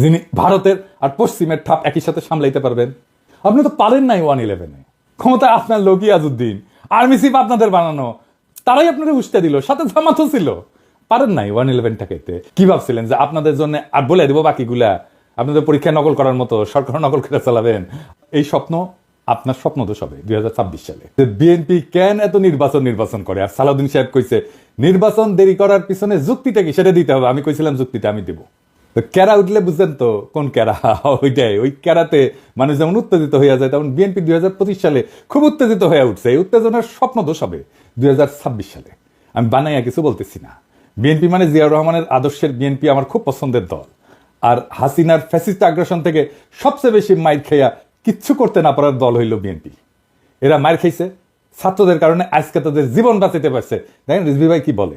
যিনি ভারতের আর পশ্চিমের ঠাপ একই সাথে সামলাইতে পারবেন। আপনি তো পারেন নাই ওয়ান ইলেভেনে ক্ষমতায় আপনার লোকই আজউদ্দিন আর্মি চিফ আপনাদের বানানো, তারাই আপনাদের উস্তে দিল, সাথে জামাতও ছিল। পারেন নাই ওয়ান ইলেভেনটাকে কি ভাবছিলেন যে আপনাদের জন্য আর বলে দেবো বাকিগুলা? আপনাদের পরীক্ষায় নকল করার মতো সরকার নকল করে চালাবেন। এই স্বপ্ন আপনার স্বপ্ন তো হবে দুই হাজার ছাব্বিশ সালে। বিএনপি কেন এত নির্বাচন নির্বাচন করে? আর সালাউদ্দিন সাহেব কইছে, নির্বাচন দেরি করার পিছনে যুক্তিটা কি? সেটা দিতে হবে। আমি কইছিলাম যুক্তিটা আমি দেবো। তো ক্যারা উঠলে বুঝছেন তো? কোন ক্যারা ওইটাই। ওই ক্যারাতে মানুষ যেমন উত্তেজিত হয়ে যায়, তেমন বিএনপি দুই সালে খুব উত্তেজিত হয়ে উঠছে। এই উত্তেজনার স্বপ্ন দোষ হবে দুই সালে। আমি বানাইয়া কিছু বলতেছি না। বিএনপি মানে জিয়াউর রহমানের আদর্শের বিএনপি আমার খুব পছন্দের দল। আর হাসিনার ফ্যাসিস্ট আগ্রাসন থেকে সবচেয়ে বেশি মাইর খেয়া কিচ্ছু করতে না পারার দল হইল বিএনপি। এরা মার খাইছে। ছাত্রদের কারণে আজকে তাদের জীবন বাঁচাতে পারছে। দেখেন রিজভি ভাই কি বলে?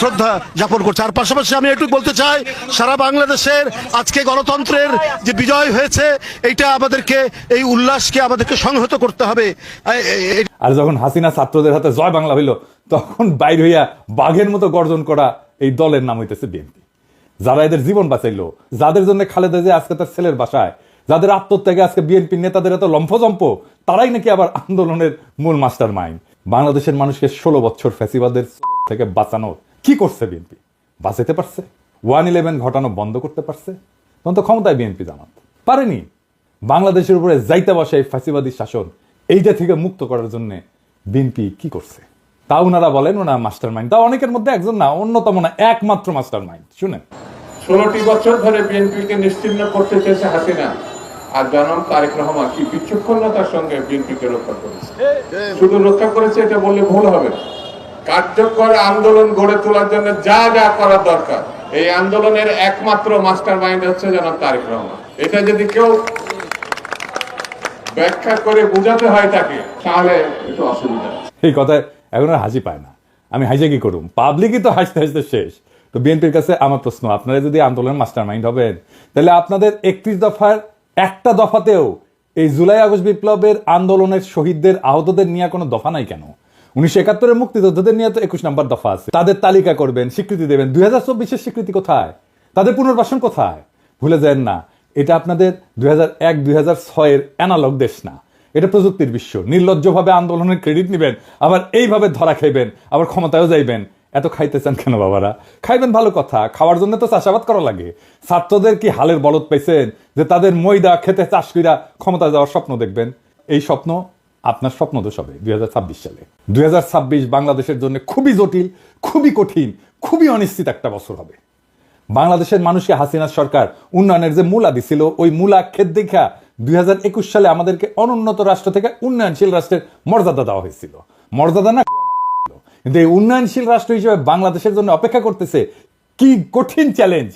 শ্রদ্ধা জ্ঞাপন করছি। আর পাশাপাশি আমি একটু বলতে চাই, সারা বাংলাদেশের আজকে গণতন্ত্রের যে বিজয় হয়েছে, এইটা আমাদেরকে, এই উল্লাসকে আমাদেরকে সংহত করতে হবে। আর যখন হাসিনা ছাত্রদের হাতে জয় বাংলা হইল, তখন বাইর হইয়া বাঘের মতো গর্জন করা এই দলের নাম হইতেছে বিএনপি। যারা এদের জীবন বাঁচাইলো, যাদের জন্য খালেদা যে আজকে তার ছেলের বাসায়, যাদের আত্মত্যাগে আজকে বিএনপি নেতাদের এত লম্ফজম্প, তারাই নাকি আবার আন্দোলনের মূল মাস্টার মাইন্ড বাংলাদেশের মানুষকে ষোলো বছর ফ্যাসিবাদের থেকে বাঁচানোর কি করছে বিএনপি? বাঁচাতে পারছে? ওয়ান ইলেভেন ঘটানো বন্ধ করতে পারছে? তখন তো ক্ষমতায় বিএনপি জানাত পারেনি। বাংলাদেশের উপরে যাইতে বসে এই ফ্যাসিবাদী শাসন এইটা থেকে মুক্ত করার জন্য বিএনপি কি করছে? তা ওনারা বলেন ওনা মাস্টার মাইন্ড তা অনেকের মধ্যে একজন না অন্যতম না একমাত্র মাস্টার মাইন্ড শুনেন। ষোলোটি বছর ধরে বিএনপিকে নিশ্চিহ্ন করতে চেয়েছে হাসিনা আর জনাব তারেক রহমান কি বিচক্ষণতার সঙ্গে বিএনপিকে রক্ষা করেছে? শুধু রক্ষা করেছে এটা বললে ভুল হবে না। কার্যকর আন্দোলন গড়ে তোলার জন্য যা যা করার দরকার, এই আন্দোলনের একমাত্র মাস্টার মাইন্ড হচ্ছে জনাব তারেক রহমান। এটা যদি কেউ ব্যাখ্যা করে বোঝাতে হয় তাকে, তাহলে একটু অসুবিধা এই কথায় এখন হাসি পায় না। আমি হাসে কি করুম? পাবলিকই তো হাসতে হাসতে শেষ। তো বিএনপির কাছে আমার প্রশ্ন, আপনারা যদি আন্দোলনের মাস্টার মাইন্ড হবেন, তাহলে আপনাদের একত্রিশ দফার একটা দফাতেও এই জুলাই আগস্ট বিপ্লবের আন্দোলনের শহীদদের, আহতদের নিয়ে কোনো দফা নাই কেন? উনিশশো একাত্তরের মুক্তিযোদ্ধাদের নিয়ে তো একুশ নম্বর দফা আছে। তাদের তালিকা করবেন, স্বীকৃতি দেবেন। দুই হাজার চব্বিশের স্বীকৃতি কোথায়? তাদের পুনর্বাসন কোথায়? ভুলে যায় না, এটা আপনাদের দুই হাজার এক, দুই হাজার ছয়ের অ্যানালগ দেশ না। এটা প্রযুক্তির বিশ্ব। নির্লজ্জভাবে আন্দোলনের ক্রেডিট নেবেন, আবার এইভাবে ধরা খাইবেন, আবার ক্ষমতায়ও যাইবেন। এত খাইতে চান কেন বাবারা? খাইবেন ভালো কথা, খাওয়ার জন্য তো চাষাবাদ করা লাগে। ছাত্রদের কি হালের বলদ পাইছেন যে তাদের ময়দা খেতে চাষ কইরা ক্ষমতা যাওয়ার স্বপ্ন দেখবেন? এই স্বপ্ন আপনার স্বপ্ন দোষ হবে, দুই সালে। দুই বাংলাদেশের জন্য খুবই জটিল, খুবই কঠিন, খুবই অনিশ্চিত একটা বছর হবে। বাংলাদেশের মানুষকে হাসিনা সরকার উন্নয়নের যে মূলা দিছিল, ওই মূলা ক্ষেত দেখা দুই সালে আমাদেরকে অনুন্নত রাষ্ট্র থেকে উন্নয়নশীল রাষ্ট্রের মর্যাদা দেওয়া হয়েছিল। মর্যাদা না কিন্তু এই উন্নয়নশীল রাষ্ট্র হিসেবে বাংলাদেশের জন্য অপেক্ষা করতেছে কি কঠিন চ্যালেঞ্জ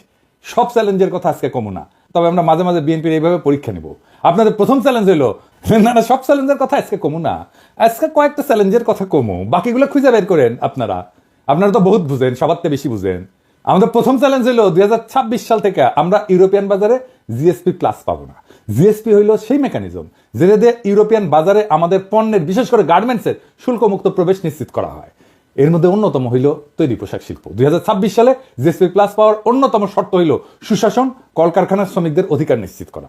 সব চ্যালেঞ্জের কথা আজকে কমু না। তবে আমরা মাঝে মাঝে বিএনপির এইভাবে পরীক্ষা নেব। আপনাদের প্রথম চ্যালেঞ্জ হলো না না, সব চ্যালেঞ্জের কথা আজকে কমু না। আজকে কয়েকটা চ্যালেঞ্জের কথা কমু। বাকিগুলো খুঁজে বের করেন আপনারা। আপনারা তো বহুত বুঝেন, সবার বেশি বুঝেন। আমাদের প্রথম চ্যালেঞ্জ হলো দুই সাল থেকে আমরা ইউরোপিয়ান বাজারে জিএসপি প্লাস পাবো না। জিএসপি হইল সেই মেকানিজম যেটা দিয়ে ইউরোপিয়ান বাজারে আমাদের পণ্যের, বিশেষ করে গার্মেন্টসের শুল্কমুক্ত প্রবেশ নিশ্চিত করা হয়। এর মধ্যে অন্যতম হইল তৈরি পোশাক শিল্প। দুই হাজার ছাব্বিশ সালে জিএসপি প্লাস পাওয়ার অন্যতম শর্ত হইল সুশাসন, কলকারখানার শ্রমিকদের অধিকার নিশ্চিত করা।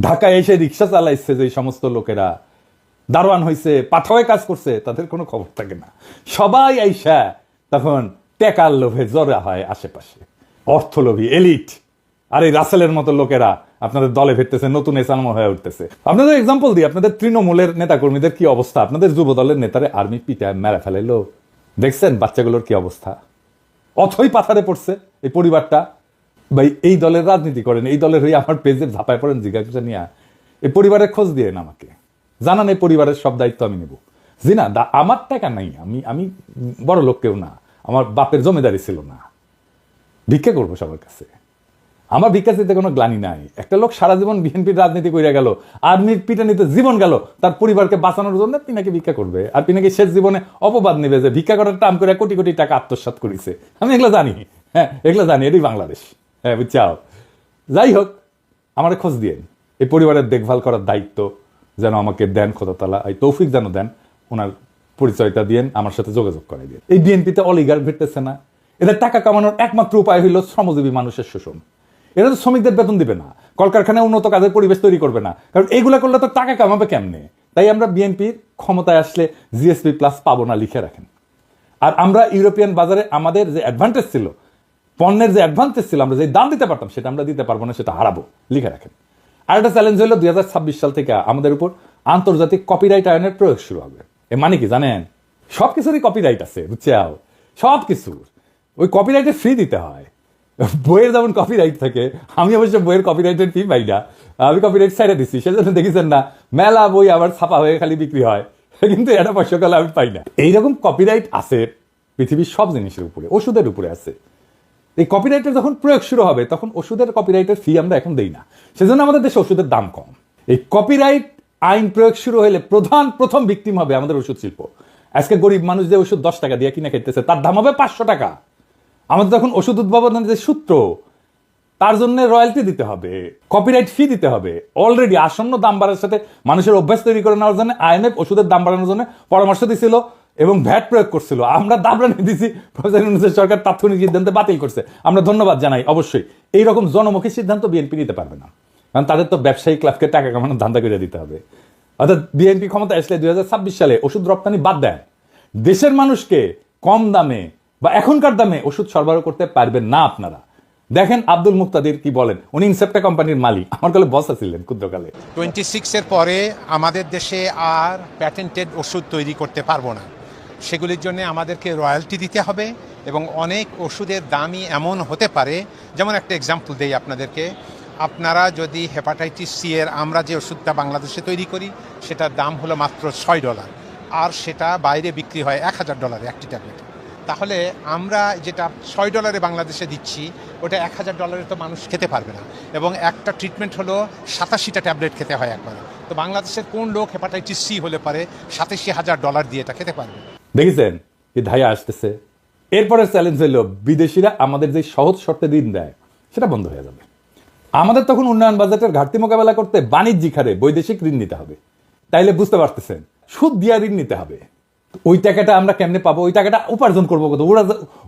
ঢাকায় এসে রিক্সা চালাইছে যে সমস্ত লোকেরা। দারোয়ান হয়েছে পাঠাওয়ে কাজ করছে, তাদের কোনো খবর থাকে না। সবাই আইসা তখন টেকার লোভে জরা হয় আশেপাশে। অর্থলোভী, এলিট। আর এই রাসেলের মতো লোকেরা, আপনাদের দলে ফিরতেছে, নতুন এসালম হয়ে উঠতেছে। আপনাদের এক্সাম্পল দিই, আপনাদের তৃণমূলের নেতাকর্মীদের কি অবস্থা? আপনাদের যুব দলের নেতারে আর্মি পিটা মেরা ফেলাইলো। দেখছেন বাচ্চাগুলোর কি অবস্থা? অথই পাথারে পড়ছে এই পরিবারটা। ভাই, এই দলের রাজনীতি করেন, এই দলের হয়ে আমার পেজে ঝাঁপায় পড়েন জিজ্ঞাসা নিয়ে? এই পরিবারের খোঁজ দিয়ে আমাকে। জানান এই পরিবারের সব দায়িত্ব আমি নেব। জি না, দা- আমার টাকা নাই, আমি আমি বড় লোক কেউ না, আমার বাপের জমিদারি ছিল না। ভিক্ষা করব সবার কাছে। আমার ভিক্ষা দিতে কোনো গ্লানি নাই। একটা লোক সারা জীবন বিএনপির রাজনীতি করে গেল, আর্মির পিটানিতে জীবন গেল, তার পরিবারকে বাঁচানোর জন্য পিনাকে ভিক্ষা করবে? আর পিনাকি শেষ জীবনে অপবাদ নেবে যে ভিক্ষা করার টাম করে কোটি কোটি টাকা আত্মসাৎ করেছে। আমি এগুলো জানি। হ্যাঁ এগুলো জানি, এটাই বাংলাদেশ। হ্যাঁ বুঝছাও? যাই হোক আমার খোঁজ দিয়ে এই পরিবারের দেখভাল করার দায়িত্ব যেন আমাকে দেন খোদাতালা এই তৌফিক যেন দেন ওনার পরিচয়টা দিয়েন, আমার সাথে যোগাযোগ করে দিয়ে এই বিএনপিতে অলিগার ভিড়তেছে না। এদের টাকা কামানোর একমাত্র উপায় হইল শ্রমজীবী মানুষের শোষণ। এরা তো শ্রমিকদের বেতন দিবে না। কলকারখানায় উন্নত কাজের পরিবেশ তৈরি করবে না। কারণ এইগুলা করলে তো টাকা কামাবে কেমনে? তাই আমরা বিএনপির ক্ষমতায় আসলে জিএসপি প্লাস পাবো না লিখে রাখেন। আর আমরা ইউরোপিয়ান বাজারে আমাদের যে অ্যাডভান্টেজ ছিল পণ্যের যে অ্যাডভান্টেজ ছিল, আমরা যে দাম দিতে পারতাম, সেটা আমরা দিতে পারব না, সেটা হারাবো। লিখে রাখেন। আর একটা চ্যালেঞ্জ হলো দুই সাল থেকে আমাদের উপর আন্তর্জাতিক কপিরাইট আইনের প্রয়োগ শুরু হবে। এ মানে কি জানেন? সব কিছুরই কপিরাইট আছে, বুঝছাও? সব কিছুর ওই কপিরাইটে ফ্রি দিতে হয়। বইয়ের যেমন কপিরাইট থাকে, আমি অবশ্য বইয়ের কপিরাইটের ফি পাই না। আমি কপিরাইট সাইডে দিচ্ছি সেজন্য দেখেছেন না, মেলা বই আবার ছাপা হয়ে খালি বিক্রি হয়। কিন্তু এটা পয়সাকালে আমি পাই না। এইরকম কপিরাইট আছে পৃথিবীর সব জিনিসের উপরে, ওষুধের উপরে আছে। এই কপিরাইটের যখন প্রয়োগ শুরু হবে, তখন ওষুধের কপিরাইটের ফি আমরা এখন দেই না। সেজন্য আমাদের দেশে ওষুধের দাম কম। এই কপিরাইট আইন প্রয়োগ শুরু হলে প্রধান, প্রথম ভিকটিম হবে আমাদের ওষুধ শিল্প। আজকে গরিব মানুষ যে ওষুধ দশ টাকা দিয়ে কিনে খেতেছে তার দাম হবে পাঁচশো টাকা। আমাদের তখন ওষুধ উদ্ভাবনের যে সূত্র, তার জন্য রয়্যালটি দিতে হবে কপিরাইট ফি দিতে হবে। অলরেডি আসন্ন দাম বাড়ার সাথে মানুষের অভ্যাস তৈরি করে নেওয়ার জন্য আইএমএফ ওষুধের দাম বাড়ানোর জন্য পরামর্শ দিছিল। এবং ভ্যাট প্রয়োগ করছিল। আমরা দাম বাড়িয়ে দিছি। প্রফেসর সরকার তাৎক্ষণিক সিদ্ধান্তে বাতিল করছে। আমরা ধন্যবাদ জানাই, অবশ্যই। এইরকম জনমুখী সিদ্ধান্ত বিএনপি নিতে পারবে না। কারণ তাদের তো ব্যবসায়িক ক্লাবকে টাকা কামানোর ধান্দা করে দিতে হবে। অর্থাৎ বিএনপি ক্ষমতা আসলে দুই সালে ওষুধ রপ্তানি বাদ দেয় দেশের মানুষকে কম দামে বা এখনকার দামে ওষুধ সরবরাহ করতে পারবেন না আপনারা। দেখেন আব্দুল মুক্তাদির কি বলেন। উনি ইনসেপ্টা কোম্পানির মালিক। আমার কালে বস ছিলেন ক্ষুদ্রকালে। টোয়েন্টি সিক্সের পরে আমাদের দেশে আর প্যাটেন্টেড ওষুধ তৈরি করতে পারব না। সেগুলির জন্য আমাদেরকে রয়্যালটি দিতে হবে এবং অনেক ওষুধের দামই এমন হতে পারে, যেমন একটা এক্সাম্পল দেই আপনাদেরকে। আপনারা যদি হেপাটাইটিস সি এর আমরা যে ওষুধটা বাংলাদেশে তৈরি করি, সেটার দাম হলো মাত্র ছয় ডলার। আর সেটা বাইরে বিক্রি হয় এক হাজার ডলারে একটি ট্যাবলেট। তাহলে আমরা যেটা ছয় ডলারে বাংলাদেশে দিচ্ছি, ওটা এক হাজার ডলারে তো মানুষ খেতে পারবে না। এবং একটা ট্রিটমেন্ট হলো সাতাশিটা ট্যাবলেট খেতে হয় একবারে। তো বাংলাদেশের কোন লোক হেপাটাইটিস সি হলে পারে, সাতাশি হাজার ডলার দিয়ে এটা খেতে পারবে। দেখেছেন এই ধাইয়া আসতেছে? এরপরে চ্যালেঞ্জ হলো, বিদেশিরা আমাদের যে সহজ শর্তে ঋণ দেয়, সেটা বন্ধ হয়ে যাবে। আমাদের তখন উন্নয়ন বাজেটের ঘাটতি মোকাবেলা করতে বাণিজ্যিক হারে বৈদেশিক ঋণ নিতে হবে। তাইলে বুঝতে পারতেছেন, সুদ দিয়া ঋণ নিতে হবে। ওই টাকাটা আমরা কেমনে পাবো? ওই টাকাটা উপার্জন করব কত?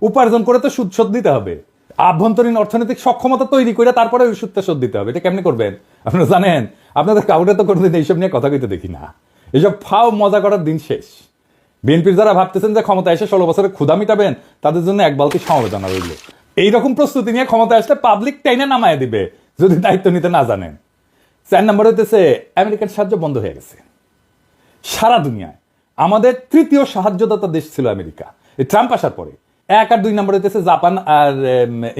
উপার্জন করে তো সুদ শোধ দিতে হবে। আভ্যন্তরীণ অর্থনৈতিক সক্ষমতা তৈরি করে তারপরে ওই সুদটা শোধ দিতে হবে। এটা কেমনে করবেন? আপনারা জানেন, আপনাদের কাউকে তো কোনোদিন এইসব নিয়ে কথা কইতে দেখি না। এসব ফাও মজা করার দিন শেষ। বিএনপির যারা ভাবতেছেন যে ক্ষমতা এসে ষোলো বছরে ক্ষুধা মিটাবেন, তাদের জন্য এক বালতি সমবেদনা রইল। এইরকম প্রস্তুতি নিয়ে ক্ষমতা আসলে পাবলিক টাইনে নামায় দিবে, যদি দায়িত্ব নিতে না জানেন। চার নম্বর হইতেছে, আমেরিকার সাহায্য বন্ধ হয়ে গেছে। সারা দুনিয়ায় আমাদের তৃতীয় সাহায্যদাতা দেশ ছিল আমেরিকা। এই ট্রাম্প আসার পরে। এক আর দুই নম্বর হইতেছে জাপান আর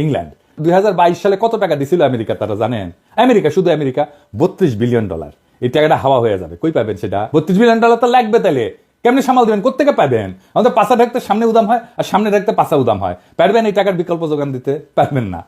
ইংল্যান্ড। দুই হাজার বাইশ সালে কত টাকা দিছিল আমেরিকা তারা জানেন? আমেরিকা, শুধু আমেরিকা, বত্রিশ বিলিয়ন ডলার। এই টাকাটা হাওয়া হয়ে যাবে। কই পাবেন সেটা? বত্রিশ বিলিয়ন ডলার তো লাগবে তাহলে কেমনি সামাল দেবেন? কোথেকে পাবেন? আমাদের পাশা ঢাকতে সামনে উদাম হয়, আর সামনে ঢাকতে পাশা উদাম হয়। পারবেন এই টাকার বিকল্প যোগান দিতে? পারবেন না।